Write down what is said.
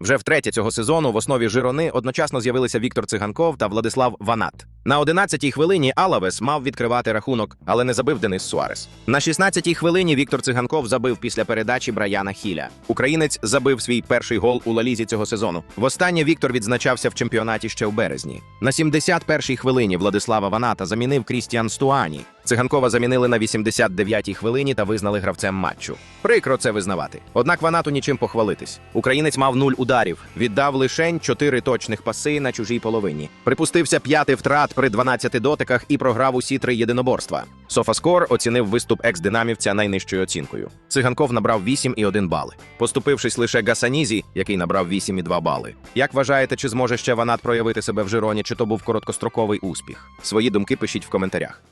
Вже втретє цього сезону в основі Жирони одночасно з'явилися Віктор Циганков та Владислав Ванат. На 11-й хвилині Алавес мав відкривати рахунок, але не забив Денис Суарес. На 16-й хвилині Віктор Циганков забив після передачі Браяна Хіля. Українець забив свій перший гол у Лалізі цього сезону. Востаннє Віктор відзначався в чемпіонаті ще в березні. На 71-й хвилині Владислава Ваната замінив Крістіан Стуані. Циганкова замінили на 89-й хвилині та визнали гравцем матчу. Прикро це визнавати. Однак Ванату нічим похвалитись. Українець мав нуль ударів, віддав лишень 4 точних паси на чужій половині. Припустився п'яти втрат при 12 дотиках і програв усі три єдиноборства. Софаскор оцінив виступ екс-динамівця найнижчою оцінкою. Циганков набрав 8,1 бали, поступившись лише Гасанізі, який набрав 8,2 бали. Як вважаєте, чи зможе ще Ванат проявити себе в Жироні, чи то був короткостроковий успіх? Свої думки пишіть в коментарях.